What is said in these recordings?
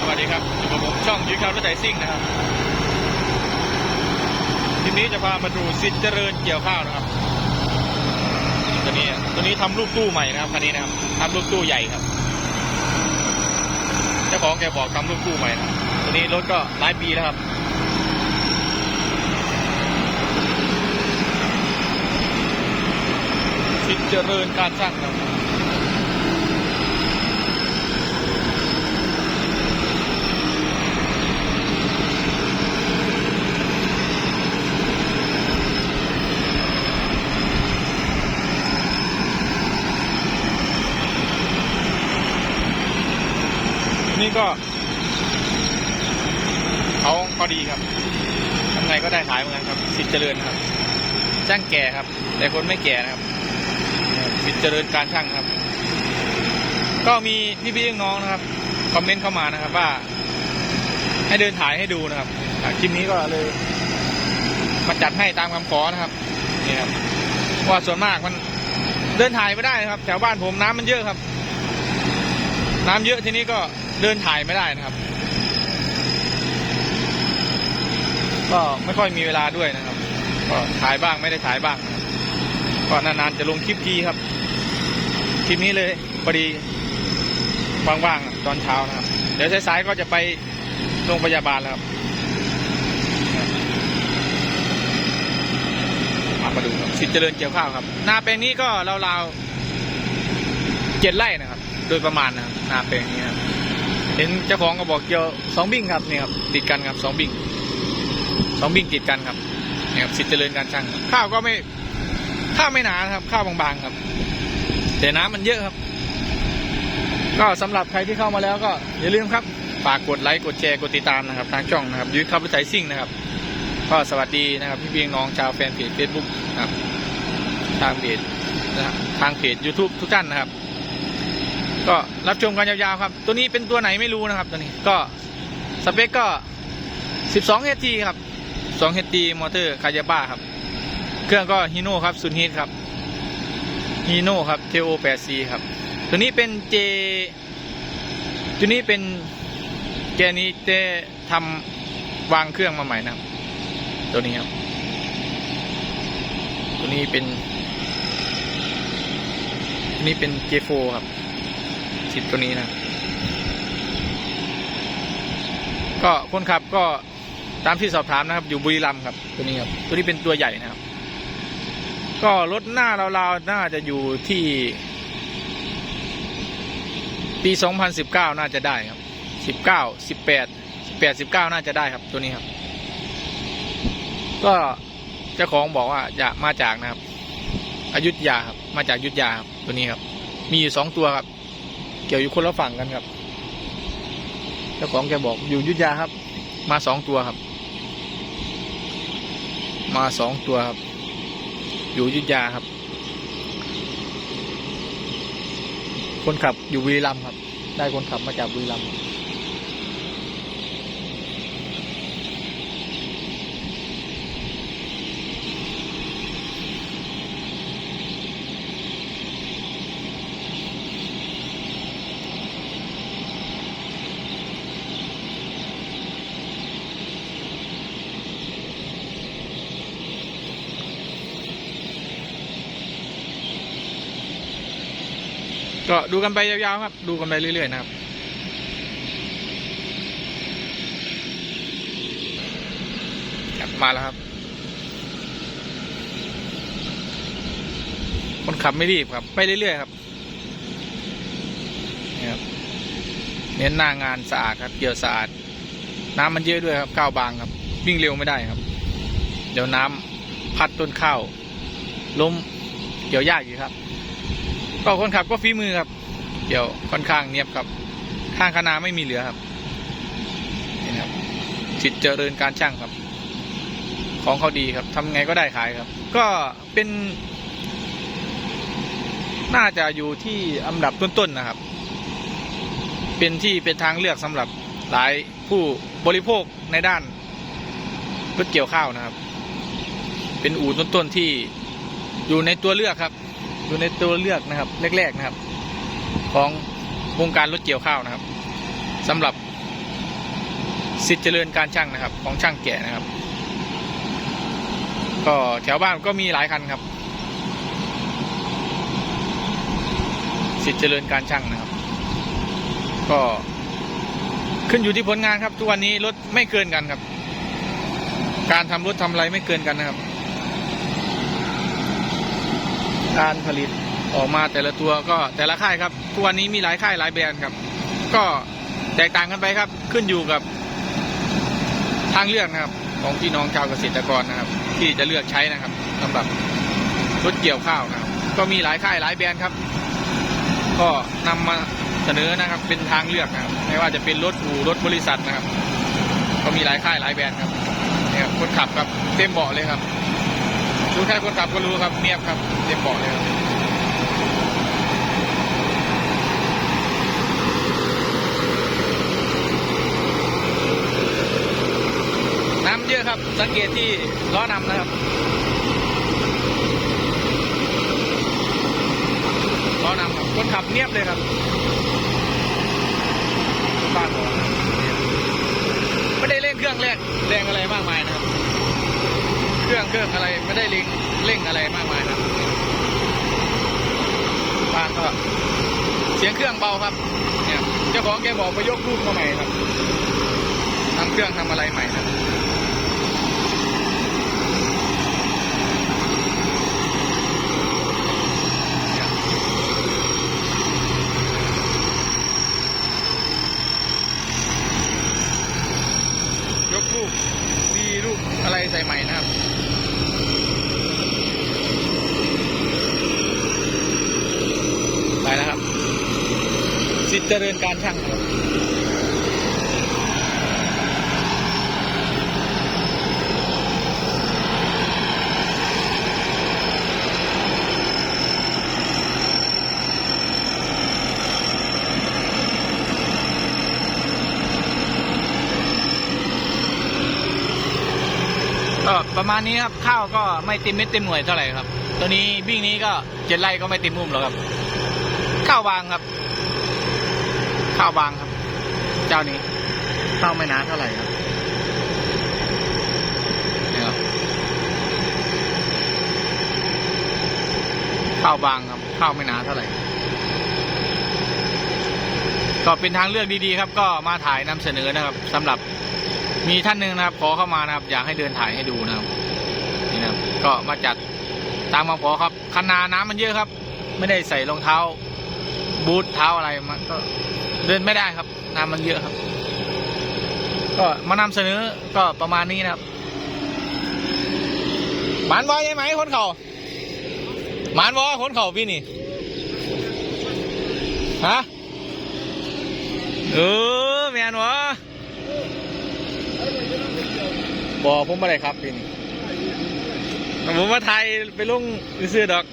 สวัสดีครับอยู่กับผมช่องยุ้ยข้าวรถไถซิ่งนะครับคลิปนี้จะพามาดูสิทธิ์เจริญเกี่ยวข้าวนะครับตัวนี้ตัวนี้ทำลูกตู้ใหม่นะครับคันนี้นะครับทำลูกตู้ใหญ่ครับเจ้าของแกบอกทำลูกตู้ใหม่นะตัวนี้รถก็หลายปีแล้วครับสิทธิ์เจริญการสร้างครับ นี่ก็เขาพอดีครับทำไงก็ได้ขายเหมือนกันครับสิทธิ์เจริญครับช่างแก่ครับ แต่คนไม่แก่นะครับสิทธิ์เจริญการช่างครับ ก็มีพี่ๆน้องนะครับคอมเมนต์เข้ามานะครับว่า ให้เดินถ่ายให้ดูนะครับคลิปนี้ก็เลยมาจัดให้ตามคำขอนะครับนี่ครับว่าส่วนมากมันเดินถ่ายไม่ได้ครับ แถวบ้านผมน้ำมันเยอะครับ น้ำเยอะทีนี้ก็ เดินถ่ายไม่ได้นะครับ ก็ไม่ค่อยมีเวลาด้วยนะครับ ก็ถ่ายบ้างไม่ได้ถ่ายบ้าง ก็นานๆจะลงคลิปทีครับ คลิปนี้เลยพอดีว่างๆตอนเช้านะครับ เดี๋ยวสายๆก็จะไปโรงพยาบาลแล้วครับมามาดูครับสิทธิ์เจริญเกี่ยวข้าวครับ นาแปลงนี้ก็ราวๆเจ็ดไร่นะครับ โดยประมาณนะครับนาแปลงนี้ครับ เห็นเจ้าของก็บอกเกี่ยวสองบิ่งครับนี่ครับติดกันครับสองบิ่งสองบิ่งติดกันครับนี่ครับสิทธิ์เจริญการช่างข้าวก็ไม่ข้าวไม่หนานครับ ข้าวบางๆครับ แต่น้ำมันเยอะครับ ก็สำหรับใครที่เข้ามาแล้วก็อย่าลืมครับฝากกดไลค์กดแชร์กดติดตามนะครับ ทางช่องนะครับยุ้ยขับรถไถซิ่งนะครับ ก็สวัสดีนะครับ พี่เพียงน้องชาวแฟนเพจเฟซบุ๊กนะครับทางเพจนะครับทางเพจ YouTube ทุกท่านนะครับ ก็รับชมกันยาวๆครับ ตัวนี้เป็นตัวไหนไม่รู้นะครับ ตัวนี้ก็สเปคก็ 12 HT ครับ2 HT มอเตอร์คายาบ้าครับ เครื่องก็ฮีโน่ครับซุนฮีทครับฮีโน่ครับ TO 8 C ครับ ตัวนี้เป็น J ตัวนี้เป็นแกนี้เจทำวางเครื่องมาใหม่นะครับ ตัวนี้ครับ ตัวนี้เป็นตัวนี้เป็น J4 ครับ สิบตัวนี้นะ ก็คนขับก็ตามที่สอบถามนะครับ อยู่บุรีรัมย์ครับ ตัวนี้ครับ ตัวนี้เป็นตัวใหญ่นะครับ ก็รถหน้าเราๆน่าจะอยู่ที่ ปี2019น่าจะได้ครับ19 18 18 19น่าจะได้ครับ ตัวนี้ครับ ก็เจ้าของบอกว่าจะมาจากนะครับอยุธยาครับ มาจากอยุธยาครับ ตัวนี้ครับ มีอยู่สองตัวครับ เกี่ยวอยู่คนละฝั่งกันครับ เจ้าของแกบอกอยู่ยุธยาครับ มาสองตัวครับ มาสองตัวครับ อยู่ยุธยาครับ คนขับอยู่บุรีรัมย์ครับ ได้คนขับมาจากบุรีรัมย์ ก็ดูกันไปยาวๆครับ ดูกันไปเรื่อยๆนะครับมาแล้วครับ คนขับไม่รีบครับ ไปเรื่อยๆครับนี่ครับเน้นหน้างานสะอาดครับ เกี่ยวสะอาด น้ำมันเยอะด้วยครับข้าวบางครับ วิ่งเร็วไม่ได้ครับ เดี๋ยวน้ำพัดต้นข้าวล้มเกี่ยวยากอยู่ครับ ก็คนขับก็ฝีมือครับ เกี่ยวค่อนข้างเนียบครับ ข้างคณาไม่มีเหลือครับนี่ครับจิตเจริญการช่างครับ ของเขาดีครับทำไงก็ได้ขายครับ ก็เป็น น่าจะอยู่ที่อันดับต้นๆนะครับ เป็นที่เป็นทางเลือกสำหรับหลายผู้บริโภคในด้านรถเกี่ยวข้าวนะครับ เป็นอู่ต้นๆที่อยู่ในตัวเลือกครับ อยู่ในตัวเลือกนะครับแรกๆนะครับ ของวงการรถเกี่ยวข้าวนะครับสำหรับสิทธิ์เจริญการช่างนะครับ ของช่างแก่นะครับ ก็แถวบ้านก็มีหลายคันครับ สิทธิ์เจริญการช่างนะครับ ก็ขึ้นอยู่ที่ผลงานครับ ทุกวันนี้รถไม่เกินกันครับ การทำรถทำอะไรไม่เกินกันนะครับ การผลิตออกมาแต่ละตัวก็แต่ละค่ายครับทุกวันนี้มีหลายค่ายหลายแบรนด์ครับ ก็แตกต่างกันไปครับ ขึ้นอยู่กับทางเลือกนะครับ ของพี่น้องชาวเกษตรกรนะครับ ที่จะเลือกใช้นะครับสำหรับรถเกี่ยวข้าวนะครับ ก็มีหลายค่ายหลายแบรนด์ครับ ก็นำมาเสนอนะครับ เป็นทางเลือกนะครับไม่ว่าจะเป็นรถอู่รถบริษัทนะครับ ก็มีหลายค่ายหลายแบรนด์ครับเนี่ยครับคนขับครับเต็มเบาะเลยครับ ดูแค่คนขับก็รู้ครับเนียบครับเต็มบาะเลยครับน้ำเยอะครับ สังเกตที่ล้อนำนะครับล้อนำครับ คนขับเงียบเลยครับบ้านผมไม่ได้เร่งเครื่องแรงแรงอะไรมากมายนะครับ เครื่องอะไรไม่ได้เร่งเร่งอะไรมากมายครับบ้านก็เสียงเครื่องเบาครับ เนี่ยเจ้าของแกบอกไปยกรูปมาใหม่ครับทำเครื่องทำอะไรใหม่นะครับยกรูปมีรูปอะไรใส่ใหม่นะครับ ไปแล้วครับ สิทธิ์ เจริญการช่างครับก็ประมาณนี้ครับข้าวก็ไม่เต็มเม็ดเต็มหน่วยเท่าไหร่ครับ ตัวนี้วิ่งนี้ก็เจ็ดไร่ก็ไม่เต็มมุมหรอกครับ ข้าวบางครับ ข้าวบางครับ เจ้านี้ข้าวไม่หนาเท่าไหร่ครับเนี่ยครับข้าวบางครับข้าวไม่หนาเท่าไหร่ก็เป็นทางเลือกดีๆครับ ก็มาถ่ายนำเสนอนะครับสำหรับมีท่านหนึ่งนะครับ ขอเข้ามานะครับ อยากให้เดินถ่ายให้ดูนะครับนี่นะครับ ก็มาจัดตามมาขอครับคันนาน้ำมันเยอะครับ ไม่ได้ใส่รองเท้า บูทเท้าอะไรมันก็ เดินไม่ได้ครับ น้ำมันเยอะครับ ก็มานำเสนอก็ประมาณนี้นะครับหมานวอยใช่ไหมคนเขาหมานวอคนเขาพี่นี่ฮะเออแมนวะบอผมไม่ได้ครับพี่นี่ผมมาไทยไปลุงซื้อดอก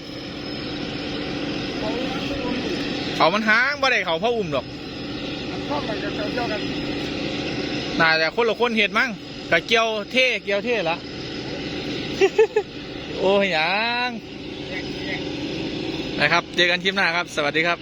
เขามันห้างบ่ได้เขาพ่ออุ่มดอก ข้อมันจะเจ้ากันน่าจะคนละคนเห็ดมั้งกะเกี่ยวเท่เกี่ยวเท่ละโอ้ยยังนะครับ เจอกันคลิปหน้าครับ สวัสดีครับ